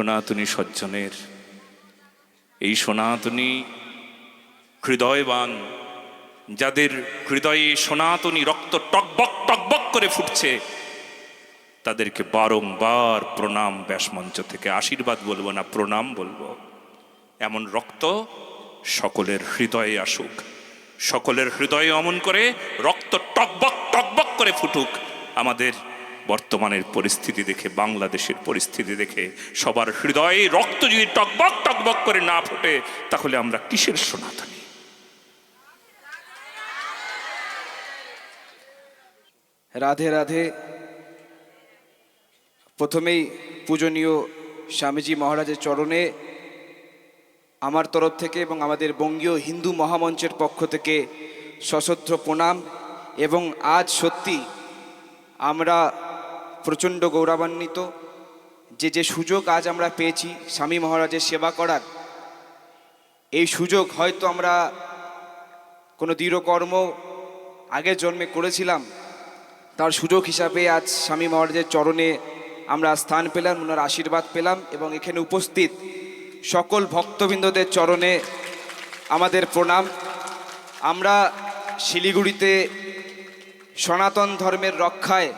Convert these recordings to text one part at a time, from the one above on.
সনাতনী সজ্জনের। এই সনাতনী হৃদয়বান, যাদের হৃদয়ে সনাতনী রক্ত টকবক টকবক করে ফুটছে, তাদেরকে বারংবার প্রণাম ব্যাসমঞ্চ থেকে আশীর্বাদ বলব না, প্রণাম বলব। এমন রক্ত সকলের হৃদয়ে আসুক, সকলের হৃদয়ে অমন করে রক্ত টকবক টকবক করে ফুটুক, আমাদের বর্তমানের পরিস্থিতি দেখে, বাংলাদেশের পরিস্থিতি দেখে, সবার হৃদয়ে রক্ত যদি টকবক টকবক করে না ফোটে, তাহলে আমরা কিসের সনাতনী? রাধে রাধে। প্রথমেই পূজনীয় স্বামীজি মহারাজের চরণে আমার তরফ থেকে এবং আমাদের বঙ্গীয় হিন্দু মহামঞ্চের পক্ষ থেকে সশ্রদ্ধ প্রণাম। এবং আজ সত্যি আমরা প্রচণ্ড গৌরবান্বিত। যে যে সুযোগ আজ আমরা পেয়েছি, স্বামী মহারাজের সেবা করার, এই সুযোগ হয়তো আমরা কোনো দৃঢ়কর্ম আগের জন্মে করেছিলাম, তার সুযোগ হিসাবে আজ স্বামী মহারাজের চরণে আমরা স্থান পেলাম, ওনার আশীর্বাদ পেলাম এবং এখানে উপস্থিত সকল ভক্তবৃন্দদের চরণে আমাদের প্রণাম। আমরা শিলিগুড়িতে সনাতন ধর্মের রক্ষায়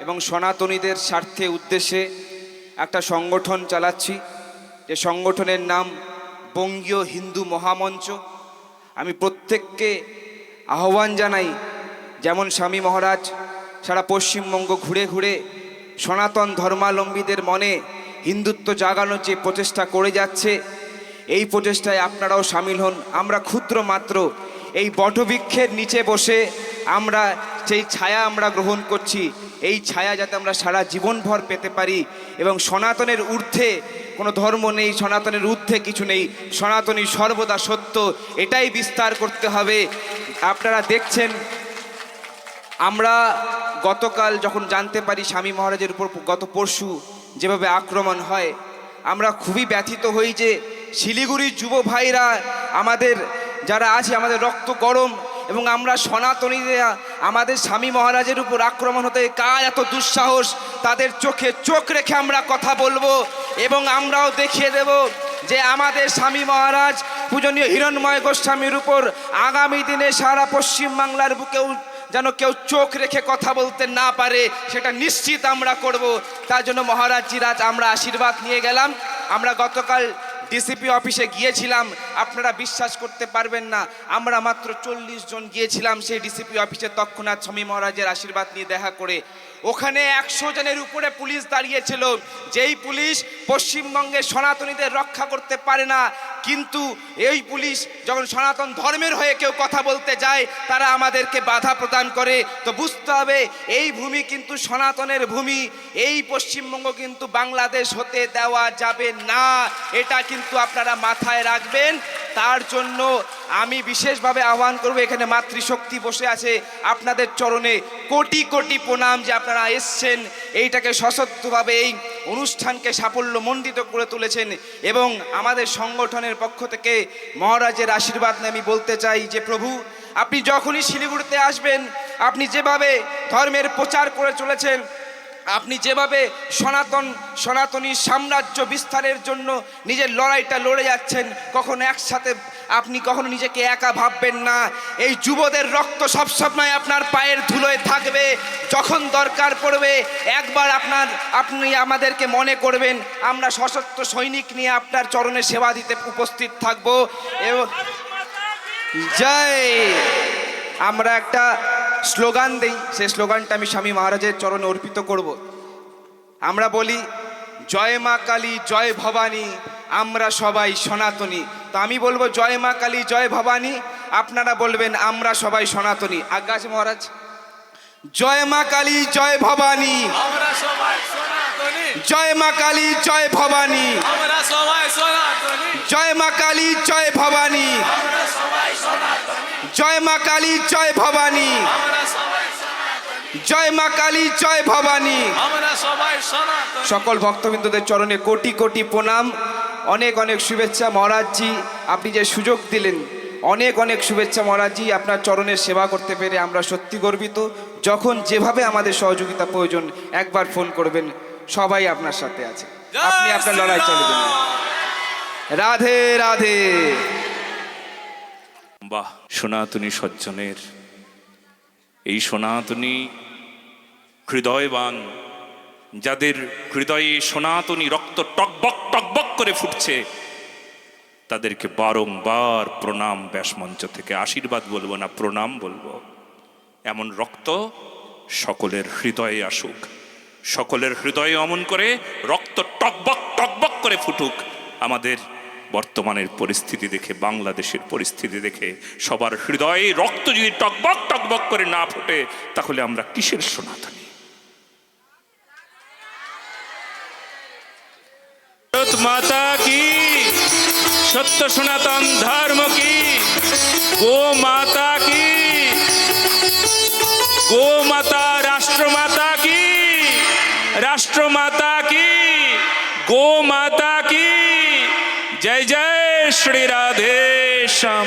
এবং সনাতনীদের স্বার্থে উদ্দেশ্যে একটা সংগঠন চালাচ্ছি। যে সংগঠনের নাম বঙ্গীয় হিন্দু মহামঞ্চ। আমি প্রত্যেককে আহ্বান জানাই, যেমন স্বামী মহারাজ, সারা পশ্চিমবঙ্গ ঘুরে ঘুরে সনাতন ধর্মাবলম্বীদের মনে হিন্দুত্ব জাগানোর যে প্রচেষ্টা করে যাচ্ছে, এই প্রচেষ্টায় আপনারাও সামিল হন। আমরা ক্ষুদ্র মাত্র এই বটবৃক্ষের নিচে বসে আমরা সেই ছায়া আমরা গ্রহণ করছি, এই ছায়া যাতে আমরা সারা জীবনভর পেতে পারি এবং সনাতনের ঊর্ধ্বে কোনো ধর্ম নেই, সনাতনের ঊর্ধ্বে কিছু নেই, সনাতনী সর্বদা সত্য, এটাই বিস্তার করতে হবে। আপনারা দেখছেন, আমরা গতকাল যখন জানতে পারি স্বামী মহারাজের উপর গত পরশু যেভাবে আক্রমণ হয়, আমরা খুবই ব্যথিত হই যে শিলিগুড়ির যুব ভাইরা আমাদের, যারা আছে, আমাদের রক্ত গরম এবং আমরা সনাতনীরা আমাদের স্বামী মহারাজের উপর আক্রমণ হতে কার এত দুঃসাহস? তাদের চোখে চোখ রেখে আমরা কথা বলব এবং আমরাও দেখিয়ে দেব যে আমাদের স্বামী মহারাজ পূজনীয় হিরণময় গোস্বামীর উপর আগামী দিনে সারা পশ্চিম বাংলার বুকেও যেন কেউ চোখ রেখে কথা বলতে না পারে, সেটা নিশ্চিত আমরা করব। তার জন্য মহারাজজির আজ আমরা আশীর্বাদ নিয়ে গেলাম। আমরা গতকাল ডিসিপি অফিসে গিয়েছিলাম, আপনারা বিশ্বাস করতে পারবেন না, আমরা মাত্র চল্লিশ জন গিয়েছিলাম সেই ডিসিপি অফিসে তৎক্ষণাৎ স্বামী মহারাজের আশীর্বাদ নিয়ে দেখা করে। ওখানে একশো জনের উপরে পুলিশ দাঁড়িয়েছিল, যেই পুলিশ পশ্চিমবঙ্গের সনাতনীদের রক্ষা করতে পারে না, কিন্তু এই পুলিশ যখন সনাতন ধর্মের হয়ে কেউ কথা বলতে যায়, তারা আমাদেরকে বাধা প্রদান করে। তো বুঝতে হবে, এই ভূমি কিন্তু সনাতনের ভূমি, এই পশ্চিমবঙ্গ কিন্তু বাংলাদেশ হতে দেওয়া যাবে না, এটা কিন্তু আপনারা মাথায় রাখবেন, তার জন্য আমি বিশেষভাবে আহ্বান করব, এখানে মাতৃশক্তি বসে আছে আপনাদের চরণে। কোটি কোটি প্রণাম যে আপনারা এসছেন, এইটাকে সশব্দভাবে এই অনুষ্ঠানকে সাফল্যমণ্ডিত করে তুলেছেন এবং আমাদের সংগঠনের পক্ষ থেকে মহারাজের আশীর্বাদ নিয়ে আমি বলতে চাই যে, প্রভু, আপনি যখনই শিলিগুড়িতে আসবেন, আপনি যেভাবে ধর্মের প্রচার করে চলেছেন আপনি যেভাবে সনাতন, সনাতনী সাম্রাজ্য বিস্তারের জন্য নিজের লড়াইটা লড়ে যাচ্ছেন, কখনো একসাথে আপনি কখনো নিজেকে একা ভাববেন না। এই যুবদের রক্ত সবসময় আপনার পায়ের ধুলোয় থাকবে। যখন দরকার পড়বে, একবার আপনার, আপনি আমাদেরকে মনে করবেন, আমরা সশস্ত্র সৈনিক নিয়ে আপনার চরণে সেবা দিতে উপস্থিত থাকব। এবং জয়! আমরা একটা স্লোগান দেই সেই স্লোগানটা আমি স্বামী মহারাজের চরণে অর্পিত করব। আমরা বলি জয় মা কালী জয় ভবানী আমরা সবাই সনাতনী। তো আমি বলব জয় মা কালী জয় ভবানী। আপনারা বলবেন আমরা সবাই সনাতনী। আজ্ঞা আছে মহারাজ? জয় মা কালী জয় ভবানী। আমরা সবাই সনাতনী। জয় মা কালী জয় ভবানী। আমরা সবাই সনাতনী। জয় মা কালী জয় ভবানী। আমরা সবাই সনাতনী। জয় মা কালী জয় ভবানী। জয় মা কালী জয় ভবানী। সকল ভক্তবৃন্দদের চরণে কোটি কোটি প্রণাম। অনেক অনেক শুভেচ্ছা মহারাজজি আপনি যে সুযোগ দিলেন অনেক অনেক শুভেচ্ছা মহারাজজি আপনার চরণের সেবা করতে পেরে আমরা সত্যি গর্বিত। যখন যেভাবে আমাদের সহযোগিতা প্রয়োজন একবার ফোন করবেন সবাই আপনার সাথে আছে। আপনি আপনার লড়াই চালিয়ে রাধে রাধে। বাহ সনাতনী সজ্জনের। এই সনাতনী হৃদয়বান, যাদের হৃদয়ে সনাতনী রক্ত টকবক টকবক করে ফুটছে, তাদেরকে বারংবার প্রণাম ব্যাসমঞ্চ থেকে আশীর্বাদ বলব না, প্রণাম বলব। এমন রক্ত সকলের হৃদয়ে আসুক, সকলের হৃদয়ে অমন করে রক্ত টকবক টকবক করে ফুটুক, আমাদের বর্তমানের পরিস্থিতি দেখে, বাংলাদেশের পরিস্থিতি দেখে, সবার হৃদয়ে রক্ত যদি টকবক টকবক করে না ফুটে, তাহলে আমরা কিসের সনাতনী মাতা কি? সত্য সনাতন ধর্ম কি? গো মাতা কি? গো মাতা, রাষ্ট্রমাতা কি? রাষ্ট্রমাতা কি? গো মাতা শ্রী রাধে শ্যাম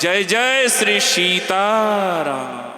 জয় জয় শ্রী সীতারাম